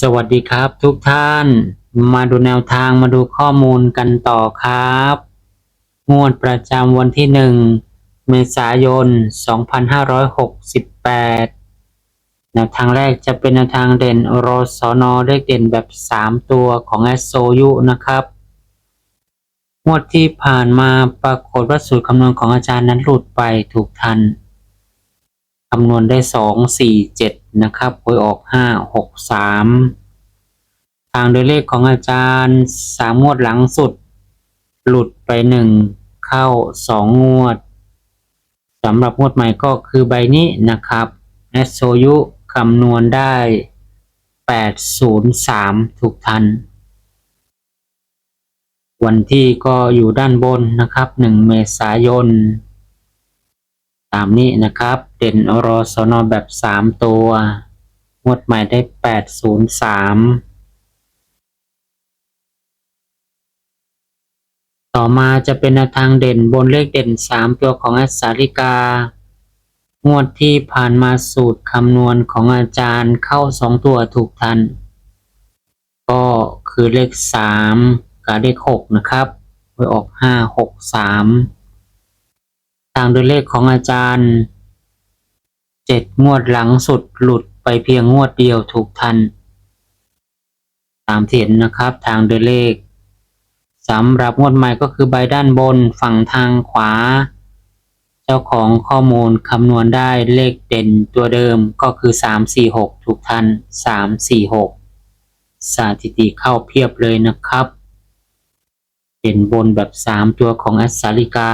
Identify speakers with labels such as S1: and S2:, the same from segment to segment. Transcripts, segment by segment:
S1: สวัสดีครับทุกท่าน มาดูแนวทางมาดูข้อมูลกันต่อครับ งวดประจำวันที่หนึ่งเมษายน 2568 แนวทางแรกจะเป็นแนวทางเด่นรสนเลขเด่นแบบ 3 ตัวของแอสโซยุนะครับ งวดที่ผ่านมาปรากฏว่าสูตรคำนวณของอาจารย์นั้นหลุดไปถูกทัน คำนวณได้สองสี่เจ็ด นะครับหวยออกห้าหกสามทางโดยเลขของอาจารย์สามงวดหลังสุด หลุดไปหนึ่งเข้าสองงวดสำหรับงวดใหม่ก็คือใบนี้นะครับแอสโซยุคำนวณได้แปดศูนย์สามถูกทัน วันที่ก็อยู่ด้านบนนะครับหนึ่งเมษายน ตามนี้นะครับ เด่นรอสนแบบ 3 ตัวงวดใหม่ได้ 803ต่อมาจะเป็นทางเด่นบนเลขเด่น 3 ตัวของอัสสาริกา งวดที่ผ่านมาสูตรคำนวณของอาจารย์เข้า 2 ตัวถูกทัน ก็คือเลข 3 กับเลข 6 นะครับไปออก 5 6 3ทางโดยเลขของอาจารย์เจ็ดงวดหลังสุดหลุดไปเพียงงวดเดียวถูกทัน ตามที่เห็นนะครับทางโดยเลขสำหรับงวดใหม่ก็คือใบด้านบนฝั่งทางขวา เจ้าของข้อมูลคำนวณได้เลขเด่นตัวเดิมก็คือ 346 ถูกทัน 346 สถิติเข้าเพียบเลยนะครับ เด่นบนแบบ 3 ตัวของอัสสาริกา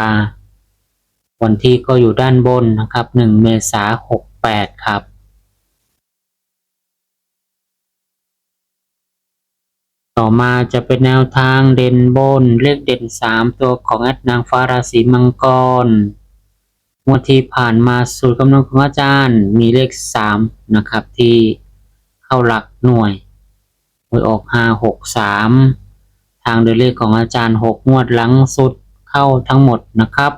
S1: วันที่ก็อยู่ด้านบนนะครับ1เมษาหกแปดครับ ต่อมาจะเป็นแนวทางเด่นบนเลขเด่น 3 ตัวของแอดนางฟ้าราศีมังกรงวดที่ผ่านมาสูตรคำนวณของอาจารย์มีเลข 3 นะครับ ที่เข้าหลักหน่วยหวยออก 5 6 3 ทางโดยเลขของอาจารย์ 6 งวดหลังสุดเข้าทั้งหมดนะครับ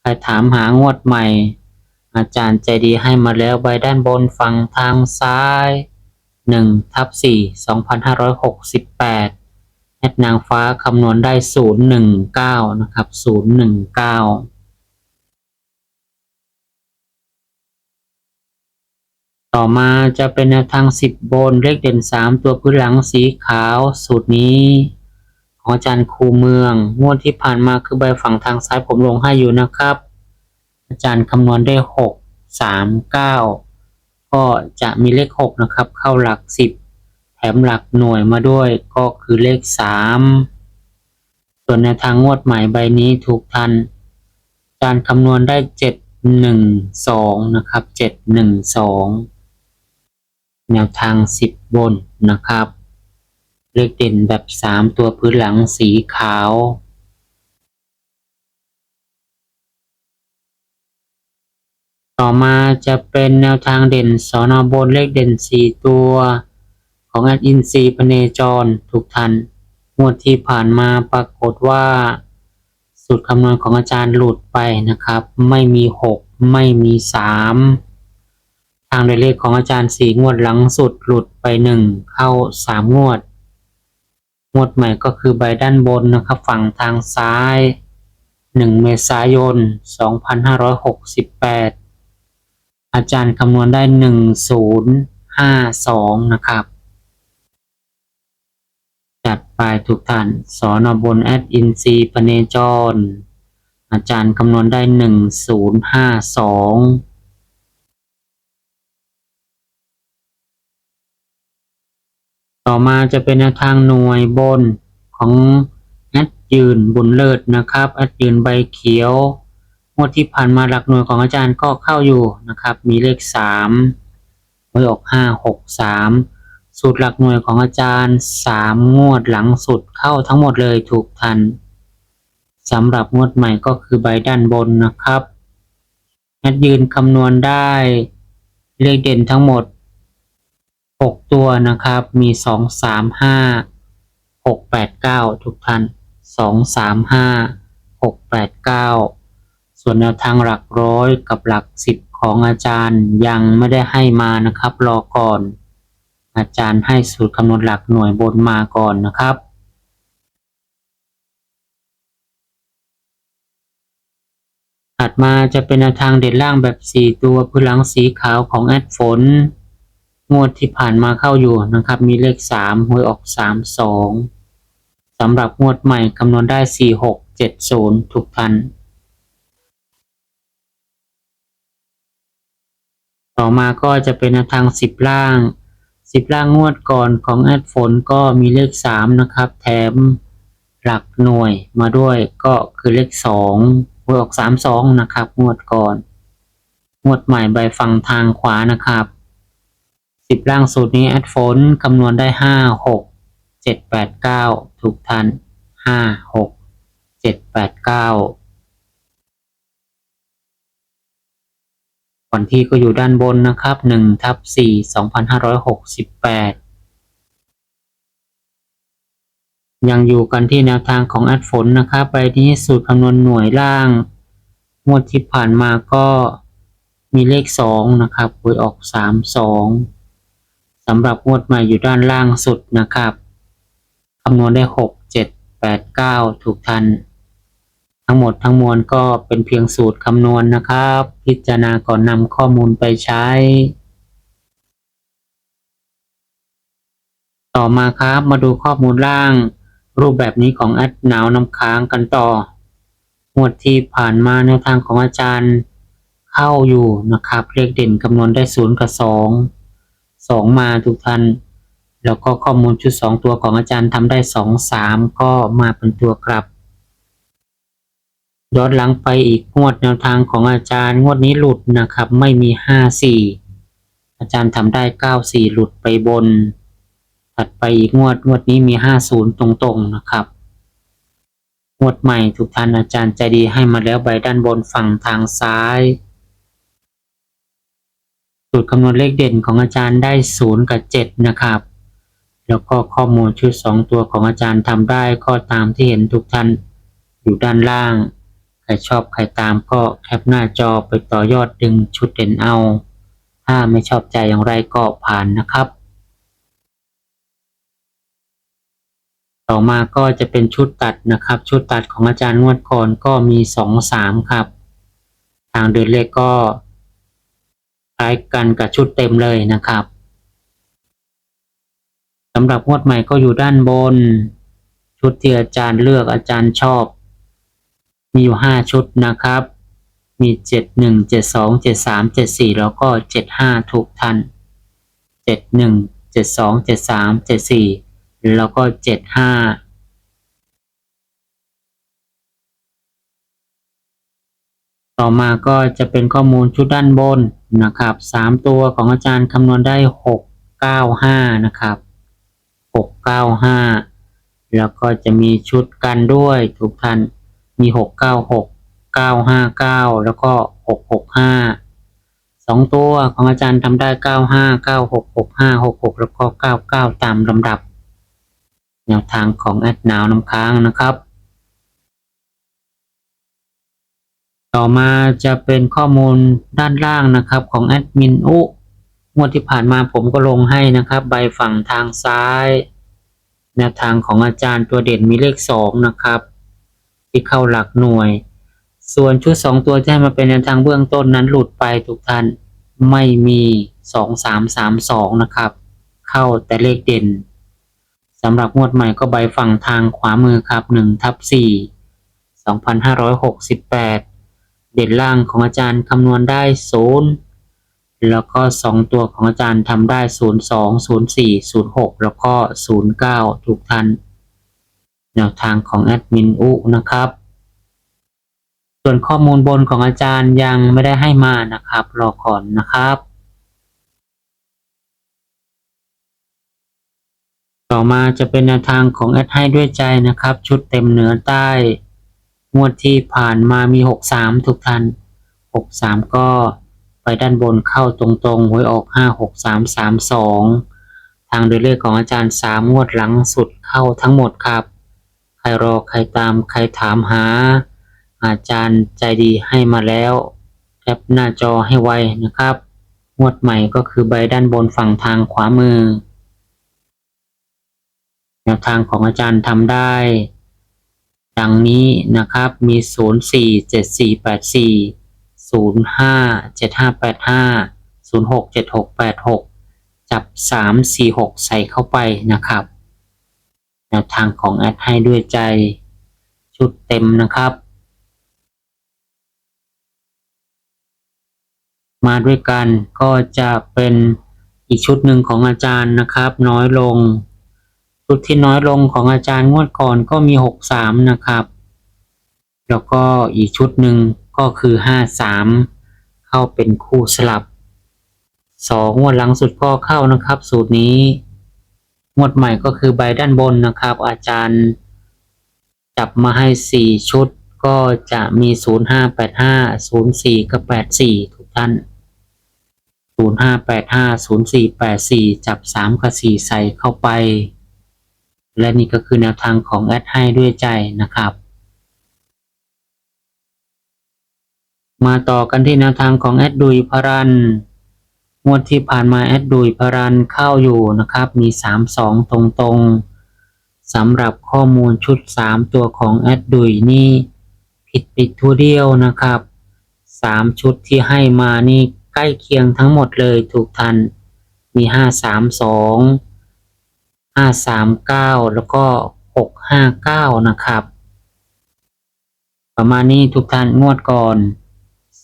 S1: ใครถามหางวดใหม่ อาจารย์ใจดีให้มาแล้วใบด้านบนฝั่งทางซ้าย1ทับ4 2568แอดนางฟ้าคำนวณได้ 019 นะครับ 019ต่อมาจะเป็นแนวทาง 10 บนเลขเด่น 3 ตัวพื้นหลังสีขาว สูตรนี้ ของอาจารย์ครูเมือง งวดที่ผ่านมาคือใบฝั่งทางซ้ายผมลงให้อยู่นะครับ อาจารย์คำนวณได้6 3 9ก็จะมีเลข6นะครับ เข้าหลัก10แถมหลักหน่วยมาด้วยก็คือเลข3ส่วนในทางงวดใหม่ใบนี้ถูกทัน อาจารย์คำนวณได้7 1 2นะครับ7 1 2แนวทาง10บนนะครับ เลขเด่นแบบ3ตัวพื้นหลังสีขาว ต่อมาจะเป็นแนวทางเด่นสอนอบนเลขเด่น4ตัว ของแอดอินซีพเนจรถูกทันงวดที่ผ่านมาปรากฏว่า สูตรคำนวณของอาจารย์หลุดไปนะครับ ไม่มี6ไม่มี3ทางโดยเลขของอาจารย์สี่งวดหลังสุดหลุดไป1เข้า3งวด งวดใหม่ก็คือใบด้านบนนะครับ ฝั่งทางซ้าย 1 เมษายน 2568 อาจารย์คำนวณได้ 1052 นะครับ จัดไปทุกท่านสอนอบนแอดอินซีพเนจร อาจารย์คำนวณได้ 1052 ต่อมาจะเป็นแนวทางหน่วยบนของแอดยืนบุญเลิศนะครับแอดยืนใบเขียวงวดที่ผ่านมาหลักหน่วยของอาจารย์ก็เข้าอยู่นะครับ มีเลขสามหวยออกห้าหกสามสูตรหลักหน่วยของอาจารย์สามงวดหลังสุดเข้าทั้งหมดเลยถูกทันสำหรับงวดใหม่ก็คือใบด้านบนนะครับนัดยืนคำนวณได้เลขเด่นทั้งหมด หกตัวนะครับ มีสองสามห้าหกแปดเก้าทุกท่านสองสามห้าหกแปดเก้าส่วนแนวทางหลักร้อยกับหลักสิบของอาจารย์ยังไม่ได้ให้มานะครับ รอก่อน อาจารย์ให้สูตรคำนวณหลักหน่วยบนมาก่อนนะครับถัดมาจะเป็นแนวทางเด่นล่างแบบ 4 ตัวพื้นหลังสีขาวของแอดฝน งวดที่ผ่านมาเข้าอยู่นะครับ มีเลข3หวยออก3 2สองสำหรับงวดใหม่คำนวณได้4 6 7 0ทุกทันต่อมาก็จะเป็นทาง10ล่าง10ล่างงวดก่อนของแอดฝนก็มีเลข3นะครับ แถมหลักหน่วยมาด้วยก็คือเลข2หวยออก3 2นะครับ งวดก่อน งวดใหม่ใบฝั่งทางขวานะครับ 10ล่างสูตรนี้แอดฝนคำนวณได้5 6 7 8 9ถูกทัน5 6 7 8 9วันที่ก็อยู่ด้านบนนะครับ1ทับ4 2568ยังอยู่กันที่แนวทางของแอดฝนนะครับไปที่สูตรคำนวณหน่วยล่างงวดที่ผ่านมาก็มีเลข 2 นะครับหวยออก 3 2 สำหรับงวดใหม่อยู่ด้านล่างสุดนะครับคำนวณได้ 6 7 8 9 ถูกทัน ทั้งหมดทั้งมวลก็เป็นเพียงสูตรคำนวณนะครับ พิจารณาก่อนนำข้อมูลไปใช้ ต่อมาครับมาดูข้อมูลล่าง รูปแบบนี้ของแอดหนาวน้ำค้างกันต่อหมวดที่ผ่านมาแนวทางของอาจารย์เข้าอยู่นะครับเลขเด่นคำนวณได้ศูนย์กับสอง สองมาทุกท่าน แล้วก็ข้อมูลชุดสองตัวของอาจารย์ทำได้สองสามก็มาเป็นตัวกลับย้อนหลังไปอีกงวดแนวทางของอาจารย์งวดนี้หลุดนะครับ ไม่มีห้าสี่อาจารย์ทำได้เก้าสี่หลุดไปบน ถัดไปอีกงวดงวดนี้มีห้าศูนย์ตรงๆนะครับงวดใหม่ทุกท่านอาจารย์ใจดีให้มาแล้วใบด้านบนฝั่งทางซ้าย สูตรคำนวณเลขเด่นของอาจารย์ได้ศูนย์กับเจ็ดนะครับ แล้วก็ข้อมูลชุดสองตัวของอาจารย์ทำได้ก็ตามที่เห็นทุกท่านอยู่ด้านล่าง ใครชอบใครตามก็แคปหน้าจอไปต่อยอดดึงชุดเด่นเอา ถ้าไม่ชอบใจอย่างไรก็ผ่านนะครับ ต่อมาก็จะเป็นชุดตัดนะครับ ชุดตัดของอาจารย์งวดก่อนก็มีสองสามครับ ทางเดินเลขก็ ล้ายกันกับชุดเต็มเลยนะครับสำหรับงวดใหม่ก็อยู่ด้านบน ชุดที่อาจารย์เลือกอาจารย์ชอบ มีอยู่ 5 ชุดนะครับ มี 71 72 73 74 แล้วก็ 75 ถูกทัน 71 72 73 74 แล้วก็ 75 ต่อมาก็จะเป็นข้อมูลชุดด้านบนนะครับสามตัวของอาจารย์คำนวณได้หกเก้าห้านะครับหกเก้าห้าแล้วก็จะมีชุดกันด้วยทุกท่านมีหกเก้าหกเก้าห้าเก้าแล้วก็หกหกห้าสองตัวของอาจารย์ทำได้เก้าห้าเก้าหกหกห้าหกหกแล้วก็เก้าเก้าตามลำดับ แนวทางของแอดหนาวน้ำค้างนะครับ ต่อมาจะเป็นข้อมูลด้านล่างนะครับของแอดมินอุงวดที่ผ่านมาผมก็ลงให้นะครับ ใบฝั่งทางซ้ายแนวทางของอาจารย์ตัวเด่นมีเลข 2 นะครับ ที่เข้าหลักหน่วย ส่วนชุด 2 ตัวที่ให้มาเป็นแนวทางเบื้องต้นนั้นหลุดไปทุกท่านไม่มี 2332 นะครับ เข้าแต่เลขเด่นสำหรับงวดใหม่ก็ใบฝั่งทางขวามือครับ1ทับ4 2568 เด่นล่างของอาจารย์คำนวณได้ศูนย์แล้วก็สองตัวของอาจารย์ทำได้ศูนย์สองศูนย์สี่ศูนย์หกแล้วก็ศูนย์เก้าทุกท่านแนวทางของแอดมินอุนะครับ ส่วนข้อมูลบนของอาจารย์ยังไม่ได้ให้มานะครับ รอก่อนนะครับ ต่อมาจะเป็นแนวทางของแอดให้ด้วยใจนะครับ ชุดเต็มเหนือใต้ งวดที่ผ่านมามี63ทุกท่าน63ก็ไปด้านบนเข้าตรงๆหวยออก56332ทางโดยเลขของอาจารย์3งวดหลังสุดเข้าทั้งหมดครับ ใครรอใครตามใครถามหา อาจารย์ใจดีให้มาแล้วแคปหน้าจอให้ไวนะครับ งวดใหม่ก็คือใบด้านบนฝั่งทางขวามือ แนวทางของอาจารย์ทำได้ ดังนี้นะครับมี 0 4 7 4 8 4 0 5 7 5 8 5 0 6 7 6 8 6 จับ 3 4 6 ใส่เข้าไปนะครับแนวทางของแอดให้ด้วยใจชุดเต็มนะครับ มาด้วยกันก็จะเป็นอีกชุดหนึ่งของอาจารย์นะครับ น้อยลง ชุดที่น้อยลงของอาจารย์งวดก่อนก็มีหกสามนะครับ แล้วก็อีกชุดหนึ่งก็คือห้าสเข้าเป็นคู่สลับสองงวดหลังสุดก็เข้านะครับ สูตรนี้ งวดใหม่ก็คือใบด้านบนนะครับ อาจารย์จับมาให้สี่ชุดก็จะมีศูนย์ห้าแปดห้าศูนย์สี่กับแปดสี่ทุกท่านศูนย์ห้าแปดห้าศูนย์สี่แปดสี่จับสามกับสี่ใส่เข้าไป และนี่ก็คือแนวทางของแอดให้ด้วยใจนะครับ มาต่อกันที่แนวทางของแอดดุยพรันงวดที่ผ่านมาแอดดุยพรันเข้าอยู่นะครับ มีสามสองตรงๆสำหรับข้อมูลชุดสามตัวของแอดดุยนี่ ผิดปิดทัวเดียวนะครับสามชุดที่ให้มานี่ใกล้เคียงทั้งหมดเลยถูกทันมีห้าสามสองห้าสามเก้าแล้วก็หกห้าเก้านะครับ ประมาณนี้ทุกท่านงวดก่อน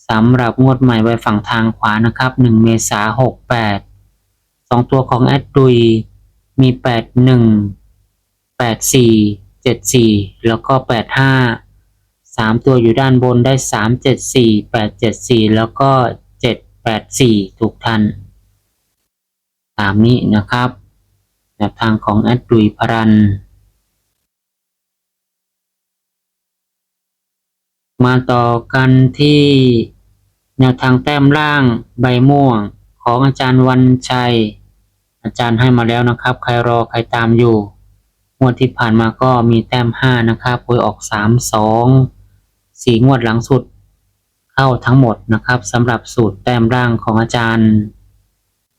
S1: สำหรับงวดใหม่ไว้ฝั่งทางขวานะครับหนึ่งเมษาหกแปดสองตัวของแอดดุยมีแปดหนึ่งแปดสี่เจ็ดสี่แล้วก็แปดห้าสามตัวอยู่ด้านบนได้สามเจ็ดสี่แปดเจ็ดสี่แล้วก็เจ็ดแปดสี่ทุกท่านตามนี้นะครับ แนวทางของแอดดุยพรัน มาต่อกันที่แนวทางแต้มล่างใบม่วงของอาจารย์วันชัย อาจารย์ให้มาแล้วนะครับ ใครรอใครตามอยู่งวดที่ผ่านมาก็มีแต้มห้านะครับหวยออกสามสองสี่งวดหลังสุด เข้าทั้งหมดนะครับสำหรับสูตรแต้มล่างของอาจารย์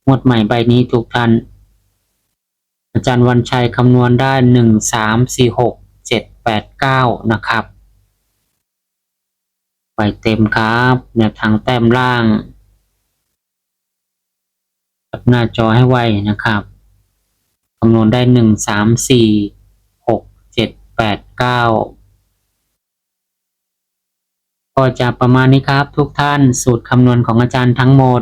S1: งวดใหม่ใบนี้ทุกท่าน อาจารย์วันชัยคำนวณได้หนึ่งสามสี่หกเจ็ดแปดเก้านะครับ ไปเต็มครับแนวทางแต้มล่างกับหน้าจอให้ไวนะครับคำนวณได้หนึ่งสามสี่หกเจ็ดแปดเก้าก็จะประมาณนี้ครับทุกท่านสูตรคำนวณของอาจารย์ทั้งหมด